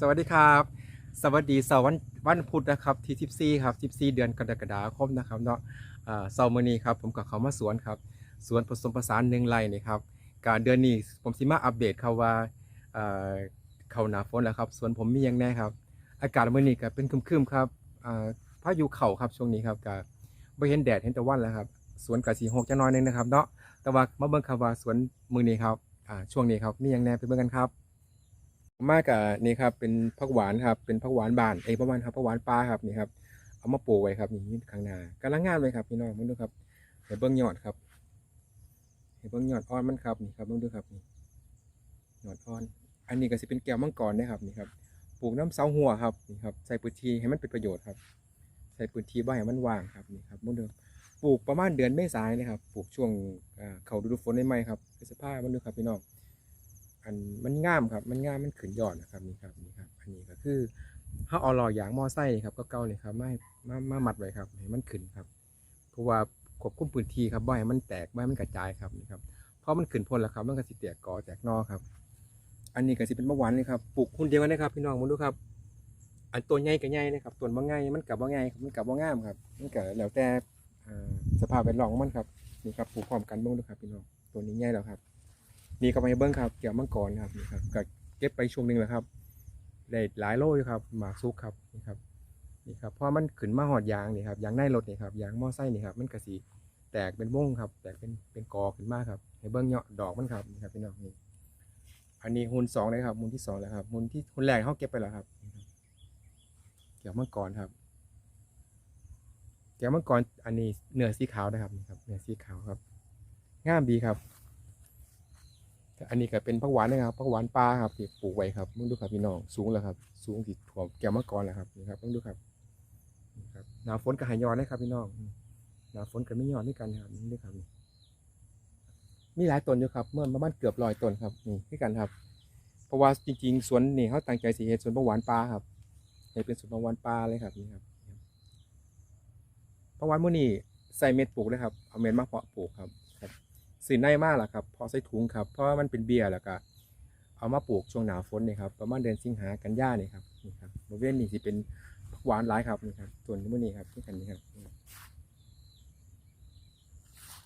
สวัสดีครับ สวัสดีเสาร์วันวันพุธนะครับที่14ครับ14 เดือนกรกฎาคมนะครับเนาะเอ่อเสาร์มื้อนี้ครับผมกับเขามาสวนครับสวนผสมผสานหนึ่งไร่นี่ครับการเดือนนี้ผมสิมาอัปเดตครับว่าเอ่อเข้าหน้าฝนแล้วครับสวนผมมีหยังแน่ครับ อากาศมื้อนี้ก็เป็นครึมๆครับอ่าพายุเข้าครับช่วงนี้ครับก็บ่เห็นแดดเห็นแต่วันแล้วครับสวนก็สิหกจะน้อยหนึงนะครับเนาะแต่ว่ามาเบิ่งครับว่าสวนมื้อนี้ครับอ่าช่วงนี้ครับมีหยังแน่ไปเบิ่งกันครับ มากกับนี่ครับเป็นผักหวานครับเป็นผักหวานบานเอ้ประมาณครับผักหวานปลาครับนี่ครับเอามาปลูกไว้ครับนี่ข้างหน้ากำลังงามเลยครับพี่น้องมึงดูครับเห็นเบิ้องยอดครับเห็นเบิ้องยอดอ่อนมันครับนี่ครับมึงดูครับนี่ยอดอ่อน อันนี้ก็สิเป็นแก้วมังกรนะครับนี่ครับปลูกน้ำเสาหัวครับนี่ครับใส่พื้นที่ให้มันเป็นประโยชน์ครับ ใส่พื้นที่บ่ให้มันว่างครับนี่ครับมึงดูปลูกประมาณเดือนเมษายนนะครับปลูกช่วงเขาดูฝนได้ไหมครับพฤษภามึงดูครับพี่น้อง อันมันง่ามครับ มันง่ามมันขึ้นยอดนะครับนี่ครับนี่ครับ อันนี้ก็คือเขาเอาหล่อยางมอไซค์ครับก็เก่าเลยครับไมาให้มามามัดไว้ครับให้มันขึ้นครับเพราะว่าควบคุมพื้นที่ครับบ่ให้มันแตกบ่ให้มันกระจายครับนี่ครับเพราะมันขึ้นพ้นแล้วครับมันก็สิแตกกอแตกนอครับ อันนี้ก็สิเป็นมะหวานเลยครับปลูกคุณเดียวกันนะครับ พี่น้องมาดูครับ อันตัวใหญ่กับใหญ่นะครับตัวบ่ใหญ่มันกับบ่ใหญ่ครับมันกับบ่งามครับมันก็แล้วแต่สภาพแวดล้อมมันครับนี่ครับปลูกพร้อมกันบ้างดูครับพี่น้องตัวนี้ใหญ่แล้วครับ นี่ก็ไปเบิ้งครับเกี่ยวมังกรครับนี่ครับก็เก็บไปช่วงหนึ่งแล้วครับได้หลายโลอยู่ครับหมากซุกครับนี่ครับนี่ครับเพราะมันขึ้นมาหอดยางนี่ครับยางในรถนี่ครับยางมอไซค์นี่ครับมันกระสีแตกเป็นวงครับ แตกเป็นเป็นกอขึ้นมาครับให้เบิ้งเนาะดอกมันครับนี่ครับพี่น้องนี่อันนี้หุ่นสองเลยครับหุ่นที่สองแล้วครับหุ่นที่หุ่นแรกเขาเก็บไปแล้วครับนี่ครับเกี่ยวมังกรครับ เกี่ยวมังกรอันนี้เนื้อสีขาวนะครับนี่ครับเนื้อสีขาวครับงามดีครับ อันนี้ก็เป็นผักหวานนะครับผักหวานปลาครับที่ปลูกไว้ครับมึงดูครับพี่น้องสูงแล้วครับ สูงที่ถ่วมแก้วมังกรแล้วครับนี่ครับมึงดูครับนี่ครับหนาฝนก็หายยอดนะครับพี่น้องหนาฝนก็ไม่ยอดด้วยกันครับนี่ด้วยครับนี่มีหลายต้นอยู่ครับเมื่อประมาณเกือบร้อยต้นครับนี่ด้วยกันครับ เพราะว่าจริงๆสวนนี่เขาตั้งใจสีเฮ็ดสวนผักหวานปลาครับให้เป็นสวนผักหวานปลาเลยครับนี่ครับผักหวานมื้อนี้ใส่เม็ดปลูกเลยครับเอาเม็ดมาเพาะปลูกครับ สีในมากล่ะครับพอใส่ถุงครับเพราะว่ามันเป็นเบียร์แล้วก็เอามาปลูกช่วงหนาวฝนนี่ครับประมาณเดือนสิงหากันยานี่ครับนี่ครับบริเวณนี้สิเป็นผักหวานหลายครับนี่ครับส่วนที่มื่อนี้ครับที่กันนี้ครับ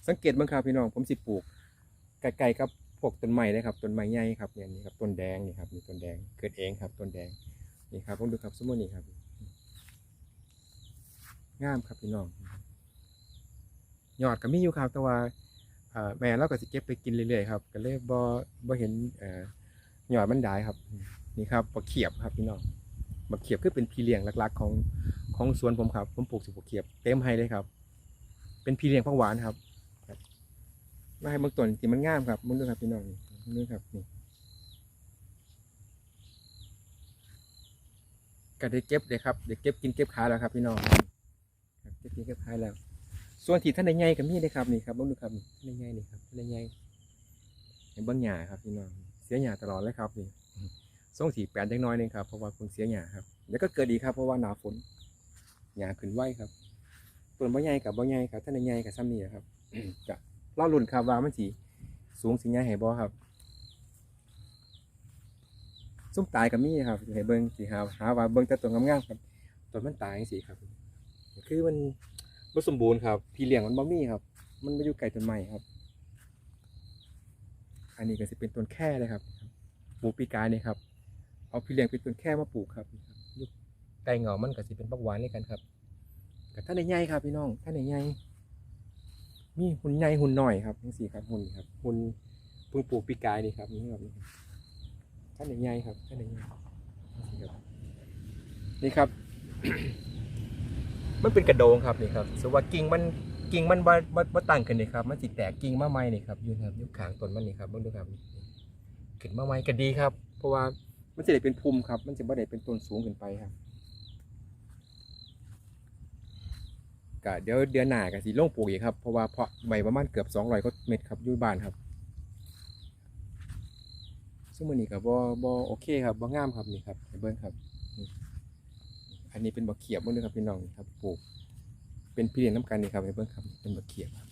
สังเกตบ้างครับพี่น้องผมสิปลูกไกลๆกับพวกต้นไม้เลยครับต้นไม้ใหญ่ครับเนี่ยนี่ครับต้นแดงนี่ครับนี่ต้นแดงเกิดเองครับต้นแดงนี่ครับผมดูครับสมมุตินี่ครับงามครับพี่น้องยอดก็มีอยู่ครับแต่ว่า แม่เราก็สิเก็บไปกินเรื่อยๆครับก็เลยบ่บ่เห็นเอ่อหยอดมันได้ครับ นี่ครับบักเขียบครับพี่น้องบักเขียบคือเป็นพี่เลี้ยงหลักๆ ของของสวนผมครับ ผมปลูกสิบักเขียบเต็มให้เลยครับ เป็นพี่เลี้ยงผักหวานครับมาให้บางต้นที่มันงามครับมึงดูครับพี่น้องนี่ครับนี่ก็ได้เก็บเลยครับได้เก็บกินเก็บขายแล้วครับพี่น้องเก็บกินเก็บขายแล้ว ส่วนที่ท่านในใหญ่กับมีเลยครับนี่ครับบิ้งดูครับท่านในใหญ่นี่ครับท่านในใหญ่เห็นบิ้งหญ้าครับพี่น้องเสียหญ้าตลอดเลยครับนี่ส่งสีแปดจังน้อยหนึงครับเพราะว่าเพิ่งเสียหญ้าครับ แล้วก็เกิดดีครับเพราะว่าหนาฝนหญ้าขึ้นไหวครับต้นบ่ใหญ่กับบ่ใหญ่ครับท่านในใหญ่กับซ้ำนี่ครับจะรอลุ่นครับว่ามันสีสูงสีใหญ่ให้บ่ครับซุ้มตายกับมีครับให้เบิ้งสีหาหาว่าเบิ้งแต่ตัวงามๆครับต้นมันตายจังซี่ครับ คือมัน บ่สมบูรณ์ครับ พี่เลี้ยงมันบ่มีครับ มันมาอยู่ไกลต้นไม้ครับ อันนี้ก็สิเป็นต้นแค่เลยครับปลูกปีกายนี่ครับ เอาพี่เลี้ยงเป็นต้นแค่มาปลูกครับนี่ครับอยู่ไกลเหงามันก็สิเป็นปักหวานเลยกันครับกับท่านใหญ่ครับพี่น้องท่านใหญ่มีหุ่นใหญ่หุ่นหน่อยครับทั้งสี่ครับหุ่นครับหุ่นเพิ่งปลูกปีกายนี่ครับนี่ครับท่านใหญ่ครับท่านใหญ่นี่ครับ มันเป็นกระโดงครับนี่ครับสมมุติว่ากิ่งมันกิ่งมันบ่บ่บ่ตั้งขึ้นนี่ครับ มันสิแตกกิ่งมาใหม่นี่ครับอยู่ครับอยู่ข้างต้นมันนี่ครับเบิ่งดูครับขึ้นมาใหม่ก็ดีครับ เพราะว่ามันสิได้เป็นภูมิครับ มันสิบ่ได้เป็นต้นสูงขึ้นไปครับก็เดี๋ยวเดือนหน้าก็สิลงปลูกอีกครับ เพราะว่าเพาะใบประมาณเกือบ200ก็เม็ดครับอยู่บ้านครับซึ่งมื้อนี้ก็บ่บ่โอเคครับบ่งามครับนี่ครับเบิ่งครับ อันนี้เป็นบักเขียบเบิ่งด้วยครับพี่น้องครับปลูก เป็นพี่เลี้ยงน้ำกันนี่ครับให้เบิ่งครับเป็นบักเขียบครับ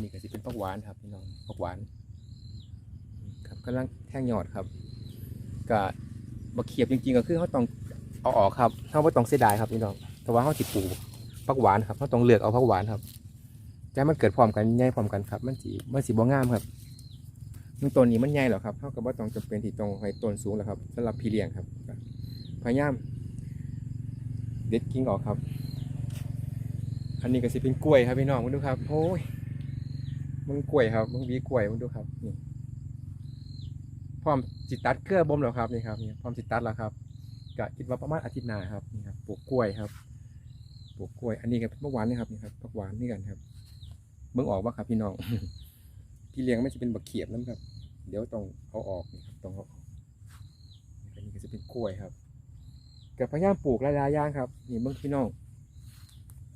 นี่ก็สิเป็นผักหวานครับพี่น้องผักหวานครับกำลังแท่งยอดครับก็บักเขียบจริงๆก็คือเขาต้องเอาออกครับเขาไม่ต้องเสียดายครับพี่น้องแต่ว่าเขาสิปลูกผักหวานครับเขาต้องเลือกเอาผักหวานครับให้มันเกิดพร้อมกันใหญ่พร้อมกันครับ มันสีมันสีบ่งามครับมันต้นนี้มันใหญ่หรอครับเขาก็บ่ต้องจำเป็นที่ต้องให้ต้นสูงแล้วครับสำหรับพี่เลี้ยงครับพยายาม เด็ดกิ่งออกครับ อันนี้ก็สิเป็นกล้วยครับพี่น้องมาดูครับโอ้ยมึงกล้วยครับมึงหวีกล้วยมาดูครับนี่พร้อมจิตัดเครือบ่มแล้วครับนี่ครับนี่พร้อมจิตัดแล้วครับก็คิดว่าประมาณอาทิตย์หน้าครับนี่ครับปลูกกล้วยครับปลูกกล้วย อันนี้ก็เป็นผักหวานนี่ครับนี่ครับผักหวานนี่กันครับเบิ่งออกว่าครับพี่น้องพี่เลี้ยงไม่จะเป็นบักเขียบน้ำครับ เดี๋ยวต้องเอาออกนี่ครับต้องเอาออกอันนี้ก็จะเป็นกล้วยครับ กับพยายามปลูกหลายๆอย่างครับนี่เบิ่งพี่น้อง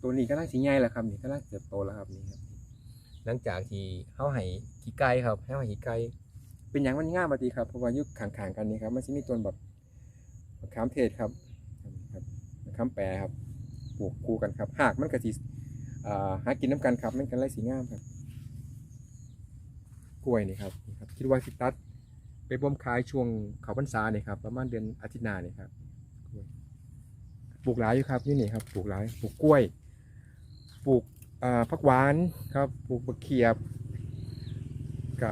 ตัวนี้ก็น่าสีใหญ่แล้วครับนี่ก็น่าเติบโตแล้วครับนี่ครับ หลังจากที่เขาให้ขี้ไก่ครับให้าให้ขี้ไก่เป็นอย่างมันง่ายมาดีครับเพราะว่ายุคขางๆกันนี่ครับมันจะมีต้นแบบมะขามเทศครับครับมะขามแปรครับปลูกคู่กันครับ หากมันกระสิหากินน้ำกันครับมันกันไรสีงามครับ กล้วยนี่ครับนี่ครับ คิดว่าสิตัดไปบ่มขายช่วงเขาพรรษาเนี่ยครับ ประมาณเดือนอาทิตย์หน้าเนี่ยครับ ปลูกหลายอยู่ครับนี่นี่ครับปลูกหลายปลูกกล้วย ปลูกผักหวานครับ ปลูกบะเขียบก็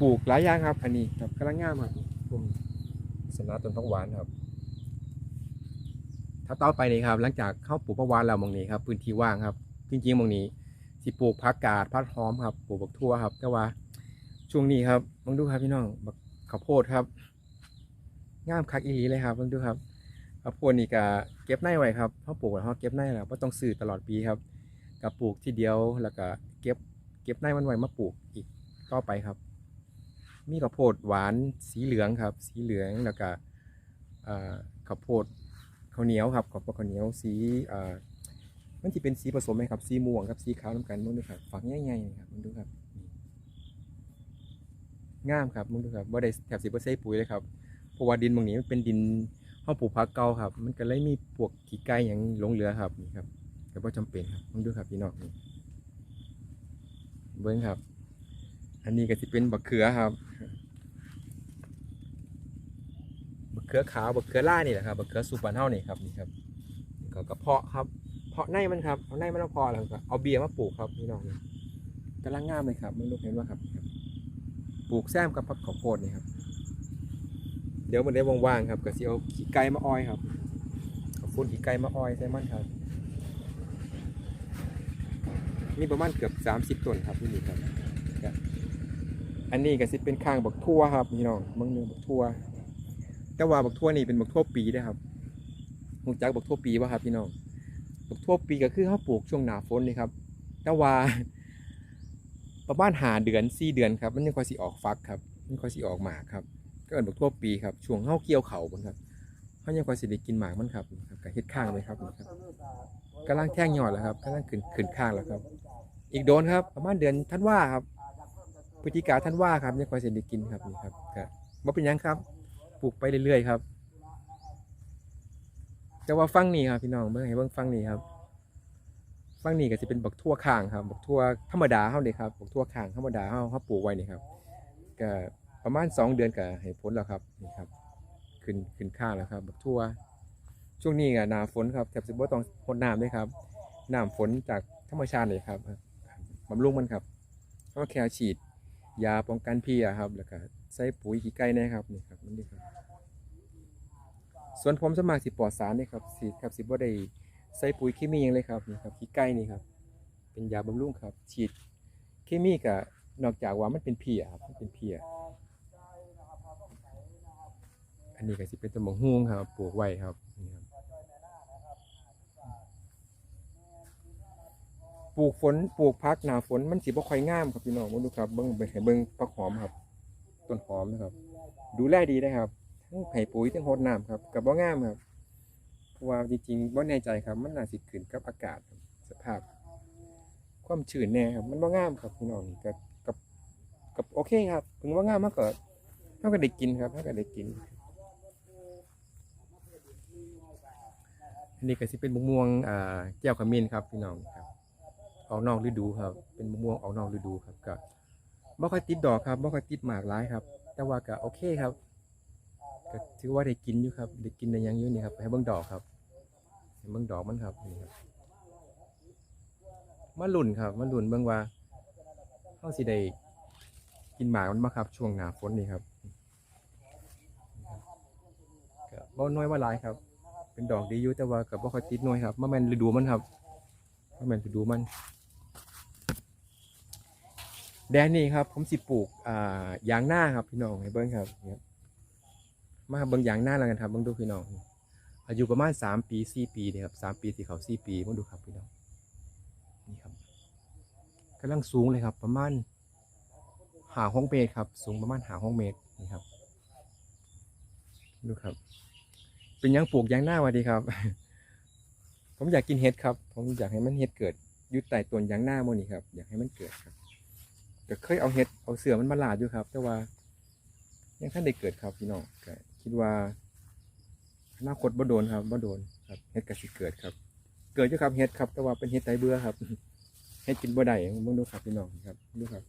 ปลูกหลายอย่างครับ อันนี้ครับกำลังงามครับผมสนาต้นผักหวานครับ ถ้าต่อไปนี่ครับ หลังจากเข้าปลูกผักหวานแล้วมองนี้ครับ พื้นที่ว่างครับ จริงๆมองนี้สิปลูกผักกาดผักหอมครับปลูกบักทั่วครับ แต่ว่าช่วงนี้ครับมองดูครับพี่น้องบักข้าวโพดครับงามคักอีหลีเลยครับมองดูครับ ข้าวโพดนี่ก็เก็บในไว้ครับเขาปลูกแล้วเขาเก็บในแล้วไม่ต้องซื้อตลอดปีครับกับปลูกทีเดียวแล้วก็เก็บเก็บในมันไว้มาปลูกอีกต่อไปครับ มีข้าวโพดหวานสีเหลืองครับ สีเหลืองแล้วก็ข้าวโพดข้าวเหนียวครับข้าวโพดข้าวเหนียวสีมันที่เป็นสีผสมไหมครับสีม่วงครับสีขาวน้ำกันมึงดูครับฝักใหญ่ๆครับมึงดูครับงามครับมึงดูครับว่าได้แถบสีเปอร์เซ็นต์ปุ๋ยเลยครับเพราะว่าดินบางนี้มันเป็นดิน ห้องปลูกผักเก่าครับ มันก็เลยมีพวกขี้ไก่อย่างหลงเหลือครับนี่ครับแต่ว่าจำเป็นครับมึงดูครับพี่น้องนี่เบิ้งครับ อันนี้ก็จะเป็นบักเขือครับบักเขือขาวบักเขือล่านี่แหละครับบักเขือสุปานเท่านี่ครับนี่ครับก็กระเพาะครับเพาะในมันครับเอาในมันเอาพอแล้วก็เอาเบียร์มาปลูกครับพี่น้องนี่กำลังงามเลยครับไม่รู้เห็นว่าครับครับปลูกแซมกับผักข้าวโพดนี่ครับ เดี๋ยวมันได้ว่างๆครับก็สิเอาขี้ไก่มาอ้อยครับเอาฟุ้นขี้ไก่มาอ้อยใส่มันครับนี่ประมาณเกือบ 30ต้นครับที่นี่ครับ อันนี้ก็สิเป็นข้างบักทั่วครับพี่น้องเมืองนึงบักทั่ว แต่ว่าบักทั่วนี่เป็นบักทั่วปีเด้อครับหูจักบักทั่วปีป่ะครับพี่น้อง บักทั่วปีก็คือเขาปลูกช่วงหนาฝนนี่ครับ แต่ว่า ประมาณหาเดือนสี่เดือนครับ มันยังค่อยสิออกฟักครับ มันค่อยสิออกหมากครับ ก็เอินบักทั่วปีครับช่วงเฮาเกี่ยวเขาบนครับเขายังค่อยสิได้กินหมากมันครับนี่ครับก็เฮ็ดข้างไปครับนี่ครับกำลังแท่งยอดแล้วครับกำลังขึ้นขึ้นข้างแล้วครับ อีกโดนครับ ประมาณเดือนธันวาครับพฤศจิกาท่านว่าครับเนี่ยคอยเสร็จได้กินครับนี่ครับก็บ่เป็นหยังครับปลูกไปเรื่อยๆครับแต่ว่าฟังนี่ครับพี่น้องเบิ่งให้เบิ่งฟังนี่ครับฟังนี่ก็จะเป็นบักทั่วข้างครับบักทั่วธรรมดาเฮาเลยครับบักทั่วข้างธรรมดาเฮาเฮาปลูกไว้นี่ครับก็ ประมาณสองเดือนก็ให้ผลแล้วครับนี่ครับ ขึ้นขึ้นข้างแล้วครับบักทั่ว ช่วงนี้ก็หนาฝนครับแทบสิบ่ต้องรดน้ำเลยครับน้ำฝนจากธรรมชาติเลยครับบำรุงมันครับก็แค่ฉีด ยาป้องกันเพียครับแล้วก็ใส่ปุ๋ยขี้ไก่นะครับนี่ครับนี่ครับส่วนผมสมัครสิปลอดสารนี่ครับสีครับสิบ่ได้ใส่ปุ๋ยเคมีหยังเลยครับนี่ครับขี้ไก่นี่ครับ เป็นยาบำรุงครับ ฉีดเคมีก็นอกจากว่ามันเป็นเพียครับมันเป็นเพีย อันนี้ก็สิเป็นต้นมะฮุ่งครับปลูกไว้ครับนี่ครับ ปลูกฝนปลูกพักหนาฝนมันสิบ่ค่อยงามครับพี่น้องมาดูครับเบิ่งไปให้เบิ่งผักหอมครับ ต้นหอมนะครับ ดูแลดีนะครับทั้งไผ่ปุ๋ยทั้งโหดน้ำครับกับบ่งามครับเพราะว่าจริงๆบ่แน่ใจครับ มันน่าสิขึ้นกับอากาศสภาพ ความชื้นแน่ครับมันบ่งามครับพี่น้องกับกับกับโอเคครับถึงว่างามมันก็เท่ากับได้กินครับเท่ากับได้กิน นนี้ก็สิเป็นมะม่วงอ่าแก้วขมิ้นครับพี่น้องครับออกนอกฤดูครับ เป็นมะม่วงออกนอกฤดูครับก็บ่ค่อยติดดอกครับบ่ค่อยติดหมากร้ายครับ แต่ว่าก็โอเคครับก็ถือว่าได้กินอยู่ครับได้กินได้หยังอยู่นี่ครับให้เบิ่งดอกครับให้เบิ่งดอกมันครับนี่ครับมาลุ่นครับมาลุ่นเบิ่งว่าเฮาสิได้กินหมากมันบ่ครับ ช่วงหน้าฝนนี่ครับก็บ่น้อยว่าหลายครับ เป็นดอกดีอยู่แต่ว่าก็บ่ค่อยติดหน่วยครับบ่แมนฤดูมันครับบ่แมนฤดูมัน แดนนี่ครับ ผมสิปลูกอ่ายางหน้าครับพี่น้องให้เบิ่งครับนี่ครับมาเบิ่งยางหน้าแล้วกันครับเบิ่งดูพี่น้องอายุประมาณสามปีสี่ปีนี่ครับสามปีสี่เขาสี่ปีเบิ่งดูครับพี่น้องนี่ครับกำลังสูงเลยครับ ประมาณหาห้องเมตรครับ สูงประมาณหาห้องเมตรนี่ครับดูครับ เป็นยังปลูกยางหน้าวะดีครับ ผมอยากกินเห็ดครับ ผมอยากให้มันเห็ดเกิดยุดใต้ต้นยางหน้าโมนี่ครับ อยากให้มันเกิดครับก็เคยเอาเห็ดเอาเสือมันมาหลาดอยู่ครับ แต่ว่า ยังท่านได้เกิดครับพี่น้องคิดว่าอนาคตบ่โดนครับบ่โดนครับเฮ็ดกระสิเกิดครับ เกิดอยู่ครับเฮ็ดครับ แต่ว่าเป็นเฮ็ดไตเบื่อครับเฮ็ดกินบ่ได้เบิ่งดูครับพี่น้องครับดูครับ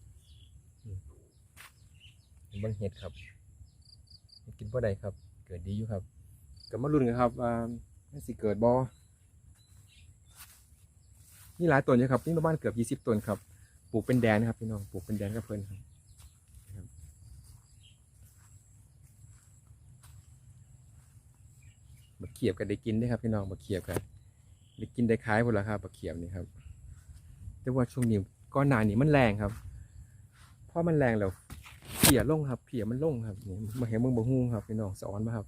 บิ่งเฮ็ดครับ กินบ่ได้ครับ เกิดดีอยู่ครับ ก็มาลุ้นกันครับว่ามันสิเกิดบ่นี่หลายต้นอยู่ครับนี่ประมาณเกือบ20ต้นครับปลูกเป็นแดนครับพี่น้องปลูกเป็นแดนกับเพิ่นครับบักเขียบก็ได้กินได้ครับพี่น้องบักเขียบกันได้กินได้ขายหมดแล้วครับบักเขียบนี่ครับ แต่ว่าช่วงนี้ก้อนหนานี่มันแรงครับเพราะมันแรงแล้วเพียลงครับเพียมันลงครับนี่มาเห็นมึงบ่ฮู้ครับพี่น้องสอนมาครับ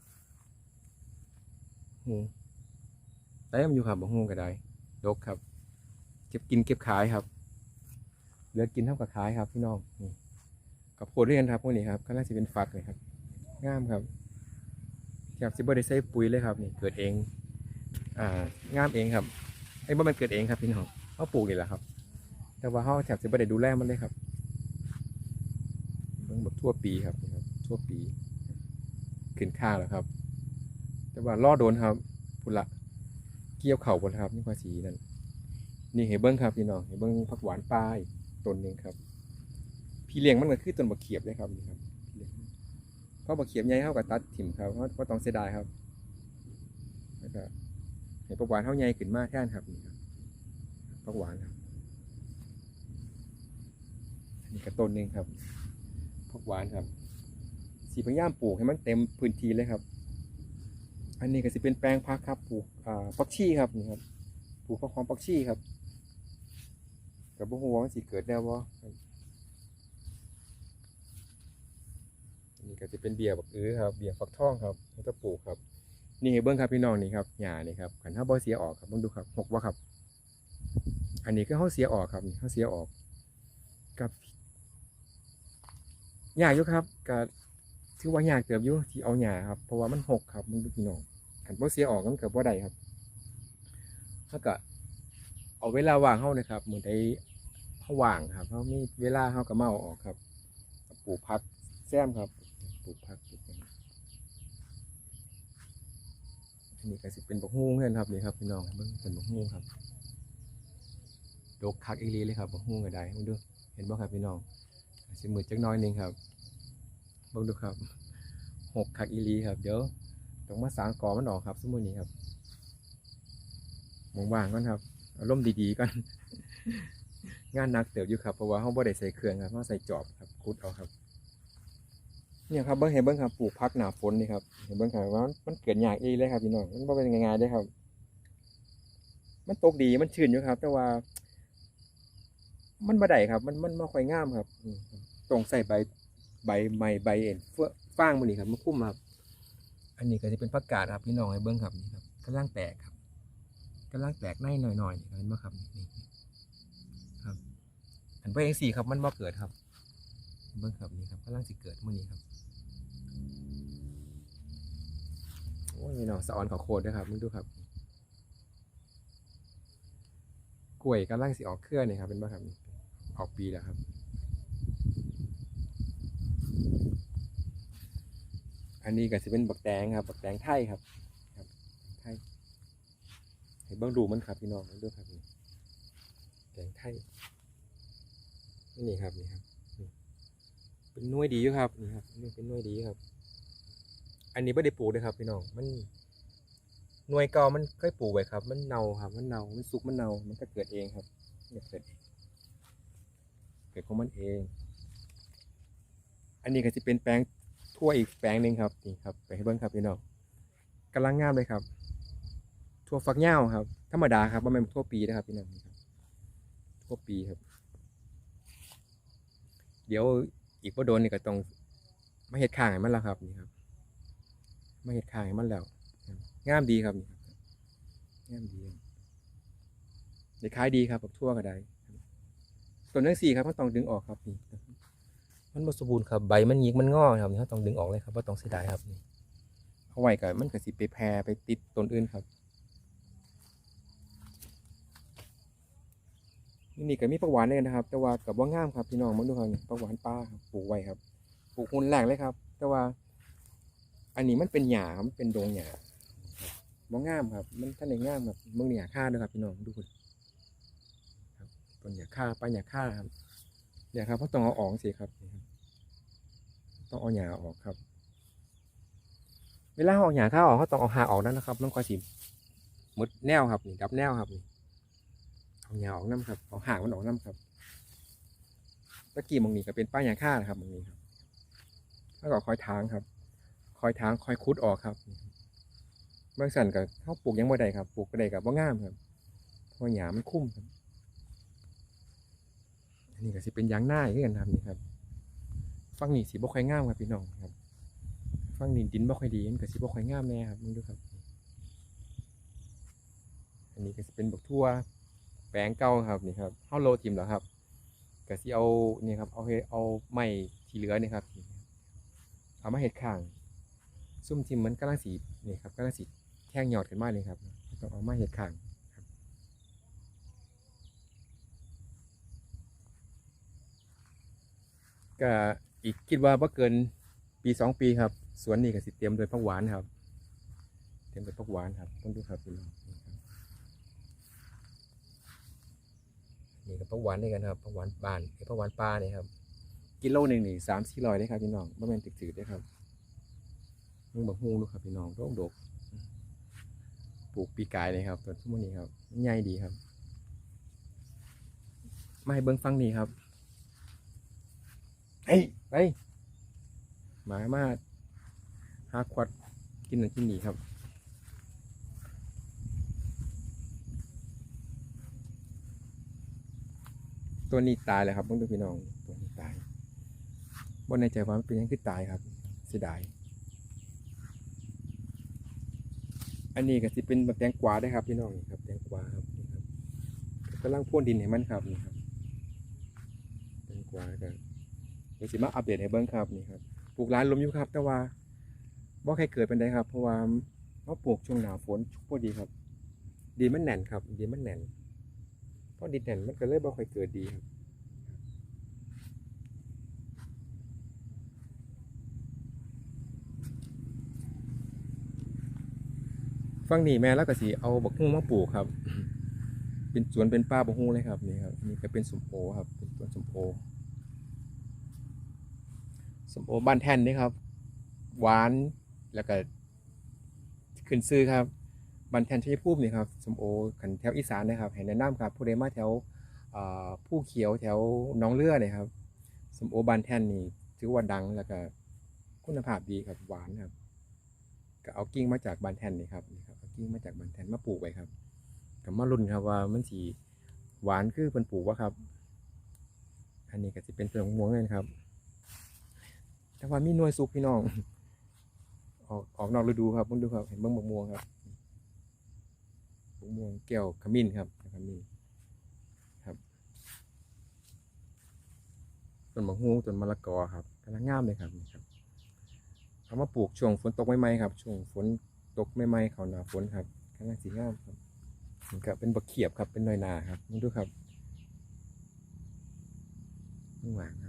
ฮู้ได้มันอยู่ครับบ่ฮู้ก็ได้ดกครับ เก็บกินเก็บขายครับ เหลือกินเท่ากับขายครับพี่น้องนี่กับโพดเรียนครับพวกนี้ครับก็น่าจะเป็นฝักเลยครับงามครับแทบสิบ่ได้ใส่ปุ๋ยเลยครับนี่เกิดเองอ่างามเองครับไอ้บ่มันเกิดเองครับพี่น้องเขาปลูกนี่แหละครับ แต่ว่าเขาแทบสิบ่ได้ดูแลมันเลยครับเบิ่งแบบทั่วปีครับนี่ครับทั่วปีขึ้นข้างแล้วครับ แต่ว่ารอโดนครับพุ่นละเกี่ยวเข่าพุ่นครับนี่ภาษีนั่นนี่เห็นเบิ้งครับพี่น้องเห็นเบิ้งผักหวานปลาอีกต้นหนึ่งครับ พี่เลี้ยงมันก็คือต้นบักเขียบเลยครับนี่ครับพี่เพราะบักเขียบใหญ่เข้ากับตัดถิ่มครับเพราะต้องเสียดายครับแล้วก็เห็นผักหวานเท่าใหญ่ขึ้นมากแท่นครับนี่ครับผักหวานครับนนี้กระต้นหนึ่งครับผักหวานครับสีพยายามปลูกให้มันเต็มพื้นที่เลยครับ อันนี้ก็จะเป็นแปลงพักครับปลูกอ่าปักชีครับนี่ครับปลูกผักหอมปักชีครับกับบุ้งวามันสิเกิดแน่วะนี่ก็จะเป็นเบียร์บักอื้อครับเบียร์ฟักทองครับแล้วก็ปลูกครับ นี่เบิ้งครับพี่น้องนี่ครับหญ้านี่ครับขันถ้าบ่เสียออกครับเบิ้งดูครับหกว่าครับ อันนี้ก็เขาเสียออกครับนี่เขาเสียออกกับหญ้าอยู่ครับก็ ถือว่าหญ้าเกือบอยู่ที่เอาหญ้าครับเพราะว่ามันหกครับเบิ้งดูพี่น้องขันบ่เสียออกมันเกิดบ่ได้ครับถ้าก็เอาเวลาว่างเฮานะครับเหมือนได้เฮาว่างครับเฮามีเวลาเฮาก็มาเอาออกครับปลูกพักแซมครับปลูกผักปลูกอันนี้ก็สิเป็นบกฮุ้งเพื่อนครับนี่ครับพี่น้องเบิ่งเป็นบกฮุ้งครับดกคักอีหลีเลยครับบกฮุ้งก็ได้เบิ่งดูเห็นบ่ครับพี่น้องสิมืดจักน้อยนึงครับ เบิ่งดูครับหกคักอีลีครับ เดี๋ยวต้องมาสางกอมันออกครับสมมุตินี้ครับว่างๆก่อนครับอารมณ์ดีๆก่อนงานนักเติบอยู่ครับเพราะว่าเฮาบ่ได้ใส่เครื่องครับเฮาใส่จอบครับขุดเอาครับ เนี่ยครับเบิ้งเห็นเบิ้งครับปลูกพักหนาฝนนี่ครับเห็นเบิ้งครับว่ามันเกิดยากอีเลยครับพี่น้องมันบ่เป็นง่ายๆเด้ครับ มันตกดีมันชื้นอยู่ครับ แต่ว่า มันบ่ได้ครับ มันมันบ่ค่อยงามครับต้องใส่ใบ ใบไม้ใบเอ็นฟื่อฟางมันนี่ครับมาคุ้มครับ อันนี้ก็จะเป็นผักกาดครับพี่น้องให้เบิ้งครับนี่ครับกำลังแตกครับกำลังแตกในหน่อยๆนี่เห็นบ่ครับนี่นี่ครับอันเบิ้งจังซี่ครับมันบ่เกิดครับเบิ้งครับนี่ครับกำลังสิเกิดมื้อนี้ครับโอ้ยพี่น้องสะออนขอโคตรด้วยครับมึงดูครับกล้วยกำลังสิออกเครือนี่ครับเป็นบ้าครับออกปีแล้วครับ อันนี้ก็จะเป็นบักแตงครับ บักแตงไทยครับครับไทยเห็นเบ้างดูมันครับพี่น้องมึงดูครับนี่แตงไทยนี่ครับนี่ครับเป็นน่วยดีอยู่ครับนี่ครับนี่เป็นน่วยดีครับอันอันนี้ไม่ได้ปลูกเลยครับ พี่น้องมันหน่วยเก่ามันเคยปลูกไว้ครับ มันเน่าครับ มันเน่ามันสุกมันเน่ามันก็เกิดเองครับเนี่ยเกิดเองเกิดของมันเอง อันนี้ก็จะเป็นแปลง ทั่วอีกแปลงหนึ่งครับนี่ครับไปให้เบิ้งครับพี่น้องกำลังงามเลยครับทั่วฟักเหย้าครับ ธรรมดาครับว่ามันทั่วปีนะครับพี่น้องนี่ครับทั่วปีครับ เดี๋ยวอีกว่าโดนนี่ก็ต้องมาเห็ดข้างให้มันแล้วครับนี่ครับมาเห็ดข้างให้มันแล้วงามดีครับนี่ครับงามดีครับได้ขายดีครับแบบทั่วก็ได้ส่วนเรื่องสี่ครับมันต้องดึงออกครับนี่ มันบสมบูรณ์ครับใบมันหยิกมันงอครับนี่เขาต้องดึงออกเลยครับว่าต้องเสียดายครับนี่เอาไว้กับมันก็สิไปแพร่ไปติดต้นอื่นครับนี่นี่ก็มีผักหวานเลยนะครับ แต่ว่ากับว่างามครับพี่น้องมาดูครับนี่ผักหวานป้าครับปลูกไว้ครับปลูกหุ่นแรกเลยครับ แต่ว่า อันนี้มันเป็นหญ้าครับมันเป็นดงหญ้าบว่างามครับ มันท่านในงามครับเมืองหญ้าค่าด้วยครับพี่น้องดูคนครับต้นหญ้าค่าป้าหญ้าค่าครับ เนี่ยครับเพราะต้องเอาออกสิครับต้องเอาหญ้าออกครับ เวลาเอาหญ้าค่าออกเขาต้องเอาหาออกนั่นนะครับมันก็สิหมดแนวครับนี่ดับแนวครับนี่เอาหญ้าออกน้ำครับเอาหางมันออกน้ำครับตะกี้มองนี้ก็เป็นป้ายหยางค่านะครับมองนี้ครับแล้วก็คอยทางครับ คอยทางคอยคุดออกครับบางสั่นก็เขาปลูกยังไม่ได้ครับปลูกก็ได้กับว่างามครับเพราะว่าหญ้ามันคุ้มครับ อันนี้ก็สิเป็นยางหน้าอีกกันครับนี่ครับฟังนี่สีบ่ค่อยงามครับพี่น้องครับฟังนี่ดินบ่ค่อยดีมันก็สิบ่ค่อยงามแน่ครับมึงดูครับ อันนี้ก็สิเป็นบักทั่วแปลงเก่าครับนี่ครับเฮาโลทิมแล้วครับก็สิเอานี่ครับเอาเอาไม้ที่เหลือนี่ครับเอามาเฮ็ดข้างซุ่มทิมมันกำลังสีนี่ครับกำลังสีแท่งหยอดขึ้นมาเลยครับต้องเอามาเฮ็ดข้างครับ ก็อีกคิดว่าบ่เกินปีสองปีครับ สวนนี้ก็สิเตรียมโดยผักหวานครับ เตรียมโดยผักหวานครับต้องดูครับพี่น้องนี่ครับนี่ก็ผักหวานด้วยกันครับผักหวานบ้านไอ้ผักหวานปลาเนี่ยครับ กิโลหนึ่งนี่สามสี่ร้อยได้ครับพี่น้องบ่แม่นจืดๆได้ครับมึงบักฮุงดูครับพี่น้องโดกดกปลูกปีกายเลยครับต้นทุกมันนี้ครับใหญ่ดีครับ มาให้เบิ้งฟังนี่ครับ เฮ้ยไปหมามาหาขวดกินหนึ่งกินนี่ครับตัวนี้ตายแล้วครับต้องดูพี่น้องตัวนี้ตายบนในใจว่ามันเป็นยังคือตายครับเสียดาย อันนี้ก็สิเป็นแบบแตงกวาได้ครับพี่น้องนี่ครับแตงกวาครับนี่ครับกำลังพ่นดินให้มันครับนี่ครับแตงกวากัน เดี๋ยวสิมาอัปเดตให้เบิ้งครับนี่ครับปลูกร้านลมอยู่ครับ แต่ว่าบ่ใครเกิดเป็นไดครับ เพราะว่าเขาปลูกช่วงหน้าฝนชุกพอดีครับดินมันแน่นครับดินมันแน่นเพราะดินแน่นมันก็เลยบ่ค่อยเกิดดีครับฟังนี่แม่แล้วก็สิเอาบักฮุ้งมาปลูกครับ เป็นสวนเป็นป่าบักฮุ้งเลยครับนี่ครับนี่ก็เป็นสมโอครับ เป็นต้นสมโอ สมโอบ้านแท่นนี่ครับ หวานแล้วก็ขึ้นซื้อครับบ้านแท่นชัยภูมินี่ครับสมโอขันแถวอีสานนะครับให้แนะนำครับผู้ใดมาแถวผู้เขียวแถวน้องเลือเนี่ยครับสมโอบานแท่นนี่ถือว่าดังแล้วก็คุณภาพดีครับหวานครับก็เอากิ่งมาจากบานแท่นนี่ครับนี่ครับเอากิ่งมาจากบานแท่นมาปลูกไว้ครับกับมารุ่นครับว่ามันสีหวานคือเป็นปลูกวะครับ อันนี้ก็จะเป็นต้นมะม่วงเลยครับ แต่ว่ามีหน่วยสุกพี่น้อง ออกออกนอกฤดูครับมึงดูครับ เห็นเบิ้งมะม่วงครับมะม่วงแก้วขมิ้นครับขมิ้นครับต้นมะฮุ้งต้นมะละกอครับกำลังงามเลยครับนี่ครับเอามาปลูกช่วงฝนตกใหม่ๆครับ ช่วงฝนตกใหม่ๆเขาหนาฝนครับกำลังสีงามครับมันก็เป็นบักเขียบครับเป็นหน่อยนาครับนี่ดูครับข้างหลังครับนี่ครับ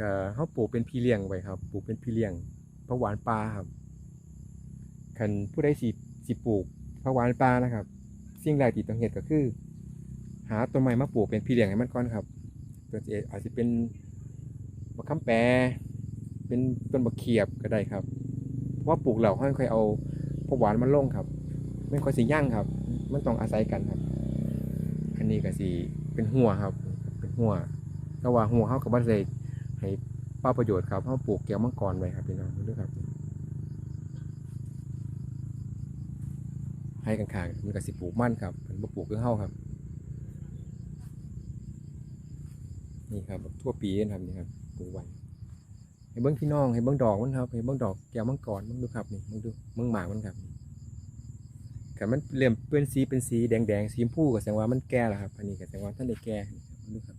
ก็เขาปลูกเป็นพี่เลี้ยงไว้ครับ ปลูกเป็นพี่เลี้ยงผักหวานปลาครับคันผู้ใดสิสิปลูกผักหวานปลานะครับ สิ่งแรกที่ต้องเฮ็ดก็คือ หาต้นไม้มาปลูกเป็นพี่เลี้ยงให้มันก่อนครับตัวจะอาจจะเป็นมะขามแปรเป็นต้นมะเขียบก็ได้ครับ เพราะว่าปลูกแล้วค่อยๆเอาพวกหวานมันลงครับไม่ค่อยสิย่างครับ มันต้องอาศัยกันครับ อันนี้ก็สิเป็นหัวครับ เป็นหัวแต่ว่าหัวเขาก็บ่ได้ให้ ป้าประโยชน์ครับเขาปลูกแก้วมังกรไว้ครับพี่น้องดูครับ ให้กันข้างๆมันก็สิปลูกมันครับมันบ่ปลูกเคือเฮาครับ นี่ครับบักทั่วปีนะครับนี่ครับปลูกไว้ให้เบิ้งพี่น้องให้เบิ้งดอกมันครับให้เบิ้งดอกแก้วมังกรมึงดูครับนี่มึงดูมึงหมากมันครับแต่มันเริ่มเป็นสีเป็นสีแดงแดงๆสีชมพูก็แสงว่ามันแก่แล้วครับอันนี้ก็แสงว่าท่านได้แก่ดูครับ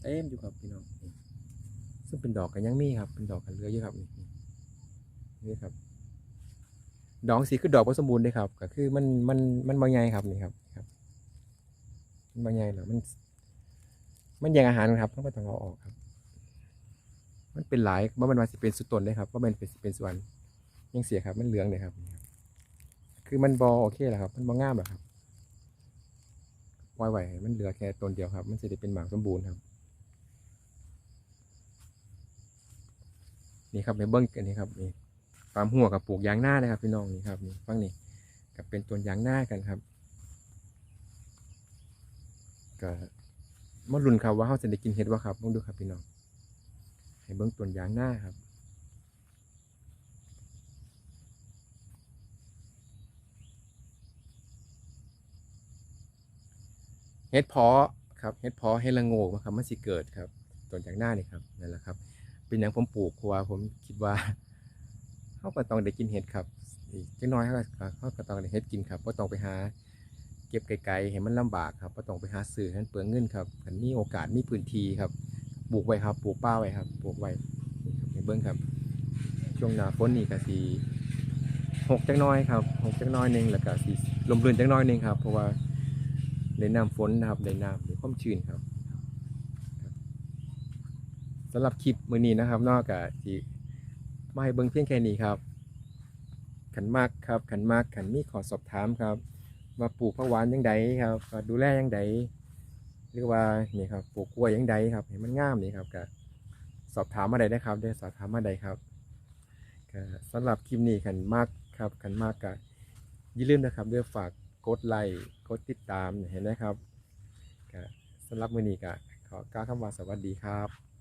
เต็มอยู่ครับพี่น้องนี่ ซึ่งเป็นดอกกันยังมีครับ เป็นดอกกันเลืออยู่ครับนี่นี่ครับ ดอกสีคือดอกผสมบูรณ์เลยครับ ก็คือมันมันมันบางใหญ่ครับนี่ครับครับมันบางใหญ่เหรอมัน มันแย่งอาหารครับต้องไปต้องเอาออกครับ มันเป็นหลายว่ามันมาสิเป็นสุดตนเลยครับว่ามันเป็นเป็นส่วนยังเสียครับ มันเหลืองเลยครับคือมันบอโอเคแหละครับ มันบองามแบบครับปล่อยไว้ให้มันเหลือแค่ต้นเดียวครับ มันจะได้เป็นหมากสมบูรณ์ครับ นี่ครับในเบิ้งกันนี่ครับนี่ปาล์มหัวกับปลูกยางหน้านะครับ พี่น้องนี่ครับนี่ฟังนี่กับเป็นต้นยางหน้ากันครับก็มาลุ้นครับว่าเขาจะได้กินเห็ดว่าครับลองดูครับพี่น้องให้เบิ้งต้นยางหน้าครับเห็ดพาะครับเห็ดพาะเห็ดละโงกนะครับมันสิเกิดครับต้นยางหน้านี่ครับนั่นแหละครับ เป็นอย่างผมปลูกเพราะว่าผมคิดว่าเขาก็ต้องได้กินเห็ดครับอีกจักหน้อยเขาก็เขาก็ต้องได้เห็ดกินครับก็ต้องไปหา เก็บไกลๆเห็นมันลำบากครับก็ต้องไปหาซื้อให้นเปลืองเงินครับอันนี้โอกาสมีพื้นที่ครับปลูกไว้ครับปลูกป้าไว้ครับปลูกไว้นี่ครับให้เบิ้งครับ ช่วงหน้าฝนนี่ก็สีหกจักหน้อยครับหกจักหน้อยหนึ่งแล้วก็สีลมรื่นจักหน้อยหนึ่งครับเพราะว่าในน้ำฝนนะครับในน้ำในความชื้นครับ สำหรับคลิปมือนี้นะครับนอกจากที่มาให้เบิ้งเพียงแค่นี้ครับ ขันมากครับ ขันมากขันมีขอสอบถามครับว่าปลูกผักหวานยังไงครับดูแลยังไงหรือว่านี่ครับปลูกกล้วยยังไงครับเห็นมันงามนี่ครับก็สอบถามมาได้ครับได้สอบถามมาได้ครับก็สำหรับคลิปนี้ขันมากครับขันมากก็อย่าลืมนะครับเด้วยฝากกดไลค์กดติดตามเห็นไหมครับก็สำหรับมือนี้ก็ขอกล่าวคำว่าสวัสดีครับ